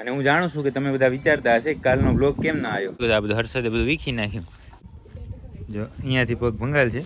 અને હું જાણું છું કે તમે બધા વિચારતા હશે કાલનો બ્લોગ કેમ ના આવ્યો. બધા આ બધું હર્ષદે બધું વીખી નાખ્યું. જો અહીંયાથી પગ ભંગાલ છે.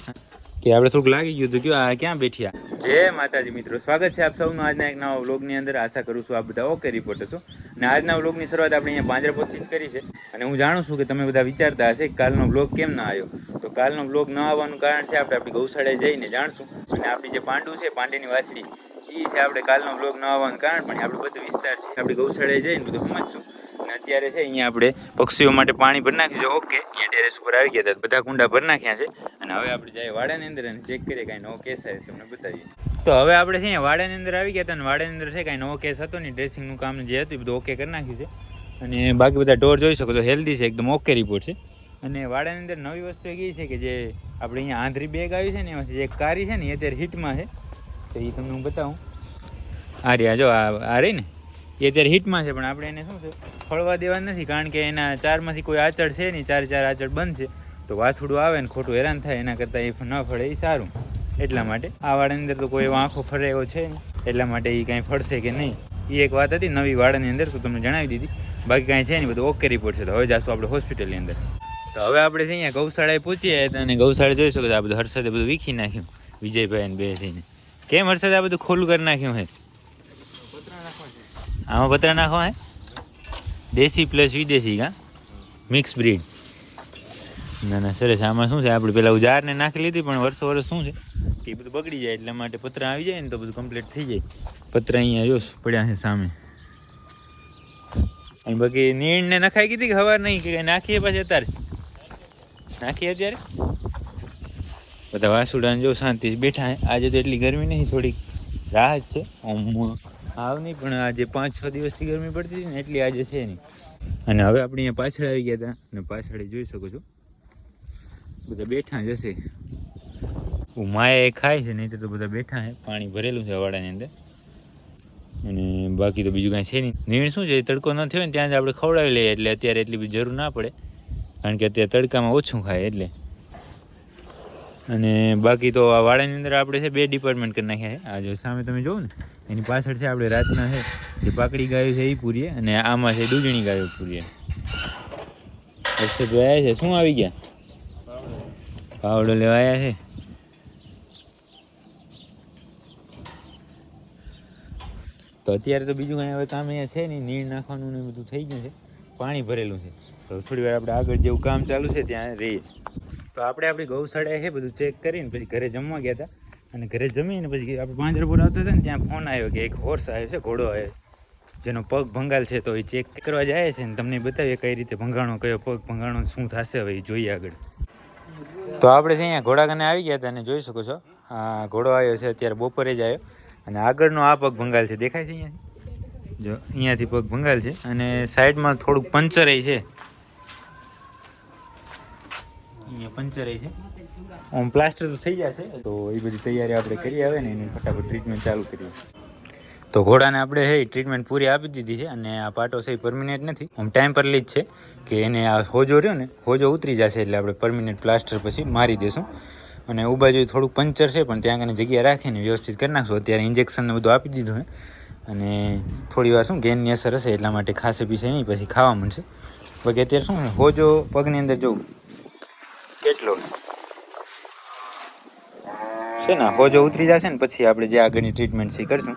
કે આપણે થોડુંક લાગી ગયું હતું કે આ ક્યાં બેઠ્યા જય માતાજી મિત્રો સ્વાગત છે આપ સૌનું આજના એક નવા વ્લોગની અંદર. આશા કરું છું આપ બધા ઓકે રિપોર્ટ હતો અને આજના વ્લોગની શરૂઆત આપણે અહીંયા પાંજરાપોથી જ કરી છે. અને હું જાણું છું કે તમે બધા વિચારતા હશે કાલનો બ્લોગ કેમ ના આવ્યો. તો કાલનો બ્લોગ ન આવવાનું કારણ છે આપણે આપણી ગૌશાળાએ જઈને જાણશું. અને આપણી જે પાંડુ છે પાંડેની વાછડી એ છે આપણે કાલનો બ્લોગ ન આવવાનું કારણ, પણ આપણે બધો વિસ્તાર છે. આપણે ગૌશાળાએ જઈને બધું સમજશું. અને અત્યારે છે અહીંયા આપણે પક્ષીઓ માટે પાણી ભરી નાખ્યું ઓકે, અહીંયા ટેરેસ ઉપર આવી ગયા હતા. બધા કુંડા ભરી નાખ્યા છે. અને હવે આપણે જઈએ વાડાની અંદર અને ચેક કરીએ કાંઈ નવો કેસ આવે તમને બતાવીએ. તો હવે આપણે છે અહીંયા વાડાની અંદર આવી ગયા હતા અને વાડાની અંદર છે કાંઈ નવો કેસ હતો નહીં. ડ્રેસિંગનું કામ જે હતું એ બધું ઓકે કરી નાખ્યું છે. અને બાકી બધા ઢોર જોઈ શકો છો હેલ્ધી છે, એકદમ ઓકે રિપોર્ટ છે. અને વાડાની અંદર નવી વસ્તુ એ છે કે જે આપણે અહીંયા આંધરી બેગ આવી છે ને એમાંથી જે કારી છે ને એ અત્યારે હિટમાં છે. તો એ તમને હું બતાવું. આ રહ્યા જો આ રહી ને? એ અત્યારે હિટમાં છે, પણ આપણે એને શું છે, ફળવા દેવા નથી, કારણ કે એના ચારમાંથી કોઈ આચળ છે નહીં, ચાર ચાર આચળ બંધ છે. તો વાછડું આવે ને ખોટું હેરાન થાય, એના કરતાં એ ન ફળે, એ સારું. એટલા માટે આ વાડાની અંદર તો કોઈ એવો આંખો ફરે એવો છે નહીં. એટલા માટે એ કાંઈ ફળશે કે નહીં. એ એક વાત હતી નવી વાડાની અંદર, તો તમને જણાવી દીધી. બાકી કાંઈ છે નહીં, બધું ઓકે રિપોર્ટ છે. તો હવે જાશું આપણે હોસ્પિટલની અંદર. તો હવે આપણે અહીંયા ગૌશાળાએ પહોંચીએ અને ગૌશાળા જોઈ શકો આ બધું હર્ષદે બધું વીખી નાખ્યું, વિજયભાઈ બે થઈને. કેમ હર્ષદે આ બધું ખોલું કરી નાખ્યું હે? આમાં પતરા નાખવા હે દેશી પ્લસ વિદેશી કા? મિક્સ બ્રીડ ના ના, સરસ. આમાં શું છે? આપણે પેલા ઉજારને નાખી લીધી, પણ વર્ષો વર્ષ શું છે? એ બધું બગડી જાય, એટલા માટે પતરા આવી જાય ને તો બધું કમ્પ્લીટ થઈ જાય. પતરા અહીંયા જોશ, પડ્યા છે સામે. અને બાકી નીણને નખાઈ કીધી કે હવાર નહીં? કે નાખીએ પછી અત્યારે? નાખીએ અત્યારે? બધા વાસુડાને જો શાંતિથી બેઠા હે આજે તો એટલી ગરમી નહીં, થોડીક રાહત છે. આમ આવ નહીં પણ આજે પાંચ છ દિવસથી ગરમી પડતી હતી ને, એટલી આજે છે નહીં. અને હવે આપણે અહીંયા પાછળ આવી ગયા હતા, અને પાછળ જોઈ શકો છો. બધા બેઠા જ હશે. માએ ખાય છે નહીં તો બધા બેઠા છે. પાણી ભરેલું છે વાડાની અંદર. અને બાકી તો બીજું કાંઈ છે નહીં. નીણ શું છે, તડકો ન થયો ને, ત્યાં જ આપણે ખવડાવી લઈએ, એટલે અત્યારે એટલી બધી જરૂર ના પડે. કારણ કે અત્યારે તડકામાં ઓછું ખાય, એટલે. અને બાકી તો આ વાડાની અંદર આપણે છે બે ડિપાર્ટમેન્ટ કરી નાખ્યા છે. આ જો સામે તમે જોવો ને, એની પાછળ છે આપણે રાતના છે જે પાકડી ગાયો છે એ પૂરીએ અને આમાં છે દૂધણી ગાયો પૂરીએ. હર્ષદભાઈ આવ્યા છે, શું આવી ગયા? પાવડો લેવા આવ્યા છે. તો અત્યારે તો બીજું કાંઈ હવે કામ અહીંયા છે નહીં, નીણ નાખવાનું ને બધું થઈ ગયું છે, પાણી ભરેલું છે. તો થોડી વાર આપણે આગળ જેવું કામ ચાલુ છે, ત્યાં રહીએ. તો આપણે આપણી ગૌશાળાએ છે બધું ચેક કરીને પછી ઘરે જમવા ગયા હતા અને ઘરે જમીને પછી આપણે પાંજરાપુર આવતા હતા ને ત્યાં ફોન આવ્યો કે એક હોર્સ આવ્યો છે, ઘોડો આવ્યો જેનો પગ ભંગાલ છે તો એ ચેક કરવા જાય છે ને તમને બતાવીએ કઈ રીતે ભંગાણો, કયો પગ ભંગાણો શું થશે હવે એ જોઈએ આગળ. તો આપણે છે અહીંયા ઘોડાખાને આવી ગયા હતા અને જોઈ શકો છો. આ ઘોડો આવ્યો છે, અત્યારે બપોરે જ આવ્યો. અને આગળનો આ પગ ભંગાલ છે, દેખાય છે અહીંયા જો, અહીંયાથી પગ ભંગાલ છે. અને સાઈડમાં થોડુંક પંચર છે. અહીંયા પંચર છે. આમ પ્લાસ્ટર તો થઈ જશે. તો એ બધી તૈયારી આપણે કરી આવે ને એની ફટાફટ ટ્રીટમેન્ટ ચાલુ કરીએ. તો ઘોડાને આપણે હે ટ્રીટમેન્ટ પૂરી આપી દીધી છે અને આ પાટો છે પરમિનેન્ટ નથી. આમ ટેમ્પરલી જ છે કે એને આ હોજો રહ્યો ને, હોજો ઉતરી જશે એટલે આપણે પરમિનેન્ટ પ્લાસ્ટર પછી મારી દેશું. અને ઉ બાજુ થોડુંક પંચર છે, પણ ત્યાં કને જગ્યા રાખીને વ્યવસ્થિત કરી નાખશું. અત્યારે ઇન્જેક્શનને બધું આપી દીધું છે અને થોડી વાર શું ગેનની અસર હશે એટલા માટે ખાસે પીસે નહીં, પછી ખાવા મળશે. બાકી અત્યારે શું, હોજો પગની અંદર જવું કેટલો? છે ને હોજો ઉતરી જશે ને, પછી આપણે જે આગળની ટ્રીટમેન્ટ એ કરશું.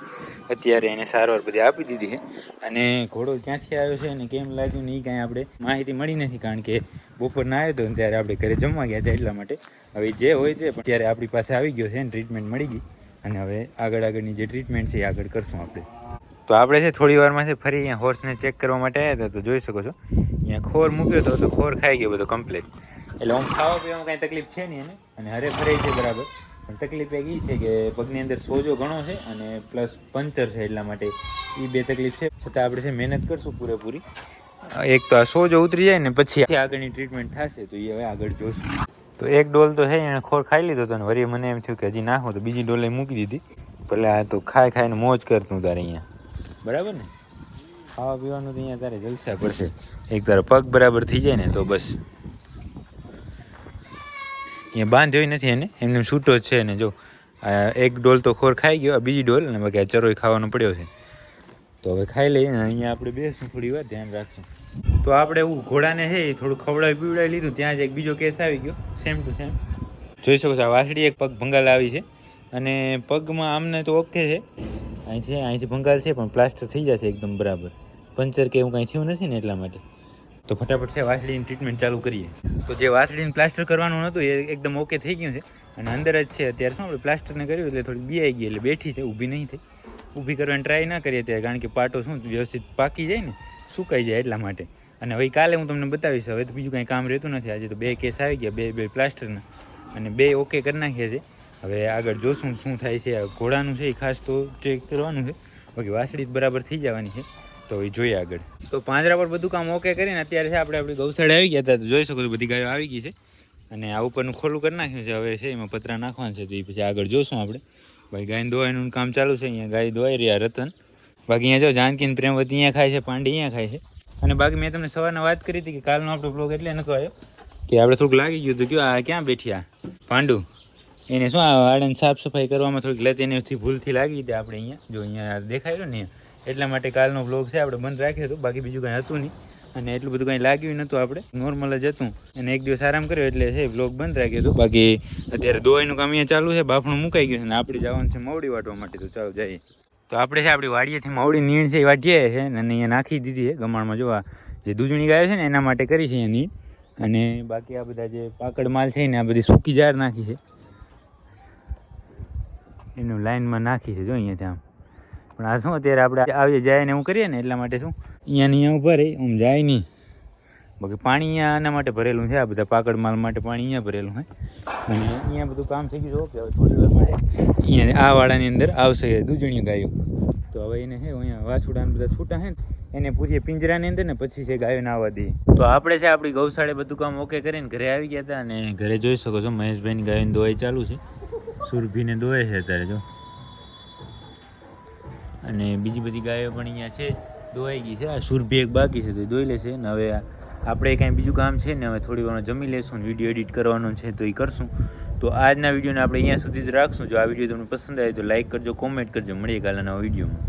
અત્યારે એને સારવાર બધી આપી દીધી છે. અને ઘોડો ક્યાંથી આવ્યો છે અને કેમ લાગ્યું ને એ કાંઈ આપણે માહિતી મળી નથી, કારણ કે બપોરના આવ્યો હતો ત્યારે આપણે ઘરે જમવા ગયા હતા એટલા માટે. હવે જે હોય તે, પણ ત્યારે આપણી પાસે આવી ગયો છે ને ટ્રીટમેન્ટ મળી ગઈ. અને હવે આગળ આગળની જે ટ્રીટમેન્ટ છે એ આગળ કરશું આપણે. તો આપણે છે, થોડી વારમાં છે, ફરી અહીંયા હોર્સને ચેક કરવા માટે આવ્યા હતા, તો જોઈ શકો છો. અહીંયા ખોર મૂક્યો હતો તો ખોર ખાઈ ગયો બધો કમ્પ્લીટ એટલે આમ ખાવા પીવામાં કાંઈ તકલીફ છે નહીં એને. અને હરે ફરે છે બરાબર. પણ તકલીફ એક એ છે કે પગની અંદર સોજો ઘણો છે અને પ્લસ પંચર છે એટલા માટે એ બે તકલીફ છે. છતાં આપણે છે મહેનત કરશું પૂરેપૂરી. એક તો આ સોજો ઉતરી જાય ને પછી આગળની ટ્રીટમેન્ટ થશે તો એ હવે આગળ જોશું. તો એક ડોલ તો છે એણે ખોર ખાઈ લીધો હતો ને વળી મને એમ થયું કે હજી નાખો તો બીજી ડોલે મૂકી દીધી. ભલે આ તો ખાઈ ખાઈને મોજ કરતું તારે અહીંયા. બરાબર ને? ખાવા પીવાનું તો અહીંયા તારે જલસા પડશે. એક તારો પગ બરાબર થઈ જાય ને તો બસ. અહીંયા બાંધ્યો નથી એને. એમને છૂટો છે ને જો એક ડોલ તો ખોર ખાઈ ગયો બીજી ડોલ, અને બાકી આ ચરોય ખાવાનો પડ્યો છે. તો હવે ખાઈ લઈએ અહીંયા આપણે બેસું થોડી વાર, ધ્યાન રાખશું. તો આપણે એવું ઘોડાને છે એ થોડું ખવડાવી પીવડાવી લીધું, ત્યાં જ એક બીજો કેસ આવી ગયો સેમ ટુ સેમ જોઈ શકો છો, આ વાસળી એક પગ ભંગાલ આવી છે, અને પગમાં આમને તો ઓકે છે. અહીં છે, અહીંથી ભંગાલ છે, પણ પ્લાસ્ટર થઈ જશે એકદમ બરાબર. પંચર કે એવું કાંઈ થયું નથી ને એટલા માટે. તો ફટાફટ છે વાસળીની ટ્રીટમેન્ટ ચાલુ કરીએ. તો જે વાસળીને પ્લાસ્ટર કરવાનું નહોતું એ એકદમ ઓકે થઈ ગયું છે. અને અંદર જ છે અત્યારે શું, આપણે પ્લાસ્ટરને કર્યું એટલે થોડી બિયાઈ ગઈ, એટલે બેઠી છે, ઊભી નહીં થઈ. ઊભી કરવાની ટ્રાય ના કરીએ ત્યારે કારણ કે પાટો શું, વ્યવસ્થિત પાકી જાય ને, સુકાઈ જાય એટલા માટે. અને હવે કાલે હું તમને બતાવીશ, હવે તો બીજું કાંઈ કામ રહેતું નથી. આજે તો બે કેસ આવી ગયા, બે બે પ્લાસ્ટરના અને બે ઓકે કરી નાખ્યા છે. હવે આગળ જોશું શું થાય છે ઘોડાનું છે એ ખાસ તો ચેક કરવાનું છે. બાકી વાસળી બરાબર થઈ જવાની છે. તો એ જોઈએ આગળ. તો પાંજરા પર બધું કામ ઓકે કરીને અત્યારે છે, આપણે આપણી ગૌશાળા આવી ગયા હતા, તો જોઈ શકો છો, બધી ગાયો આવી ગઈ છે. અને આ ઉપરનું ખોલું કરી નાખ્યું છે, હવે છે, એમાં પતરા નાખવાના છે, તો એ પછી આગળ જોશું આપણે. ભાઈ, ગાયને ધોવાયનું કામ ચાલુ છે, અહીંયા ગાય દોવાઈ રહ્યા રતન. બાકી અહીંયા જો જાનકીન પ્રેમવતી અહીંયા ખાય છે, પાંડી અહીંયા ખાય છે. અને બાકી મેં તમને સવારના વાત કરી હતી કે કાલનો આપણો બ્લોગ એટલે નતો આવ્યો, કે આપણે થોડુંક લાગી ગયું હતું, કે આ ક્યાં બેઠી આ? પાંડુ, એને શું આ વાળાને સાફ સફાઈ કરવામાં થોડીક લત એની ભૂલથી લાગી હતી આપણે અહીંયા? જો અહીંયા દેખાય ને. એટલા માટે કાલનો બ્લોગ છે, આપણે બંધ રાખ્યો હતો, બાકી બીજું કાંઈ હતું નહીં. અને એટલું બધું કાંઈ લાગ્યું નહોતું આપણે. નોર્મલ જ હતું. અને એક દિવસ આરામ કર્યો એટલે છે બ્લોગ બંધ રાખ્યો હતો. બાકી અત્યારે દોવાઈનું કામ અહીંયા ચાલુ છે, બાફણું મુકાઈ ગયું છે, અને આપણે જવાનું છે મવડી વાટવા માટે, તો ચાલો જઈએ. તો આપણે છે, આપણી વાડીએથી મવડી નીણ છે, એ વાટીએ છે, અને અહીંયા નાખી દીધી છે, ગમાણમાં જોવા. જે દૂધણી ગાયો છે ને, એના માટે કરી છે એની. અને બાકી આ બધા જે પાકડ માલ છે ને, આ બધી સૂકી જાર નાખી છે. એનું લાઈનમાં નાખી છે, જો અહીંયા ત્યાં. પણ આ શું અત્યારે આપણે આવીએ જાય ને એવું કરીએ ને એટલા માટે શું? અહીંયા અહીંયા ઊભા રહી, આમ જાય નહીં. બાકી પાણી અહીંયા આના માટે ભરેલું છે, આ બધા પાકડ માલ માટે પાણી અહીંયા ભરેલું છે. અને અહીંયા બધું કામ થઈ ગયું ઓકે, હવે થોડી વારમાં અહીંયા આ વાડાની અંદર આવશે દૂધણીઓ ગાયો. તો હવે એને છે, અહીંયા વાછુડા બધા છૂટા છે એને પૂછીએ પિંજરાની અંદર ને પછી છે ગાયોને આવવા દઈએ. તો આપણે છે, આપણી ગૌશાળે બધું કામ ઓકે કરીને ઘરે આવી ગયા હતા અને ઘરે જોઈ શકો છો, મહેશભાઈની ગાયોની દોવાઈ ચાલુ છે. સુરભીને દોવાય છે અત્યારે, જો. અને બીજી બધી ગાયો પણ અહીંયા છે, દોવાઈ ગઈ છે. આ સુરભી એક બાકી છે, તો દોઈ લેશે. ને હવે આપણે કાંઈ બીજું કામ છે ને, હવે થોડી વાર જમી લેશું વીડિયો એડિટ કરવાનો છે, તો એ કરશું. તો આજના વિડીયોને આપણે અહીંયા સુધી જ રાખશું. જો આ વીડિયો તમને પસંદ આવે તો લાઇક કરજો, કોમેન્ટ કરજો. મળીએ કાલના વિડીયોમાં.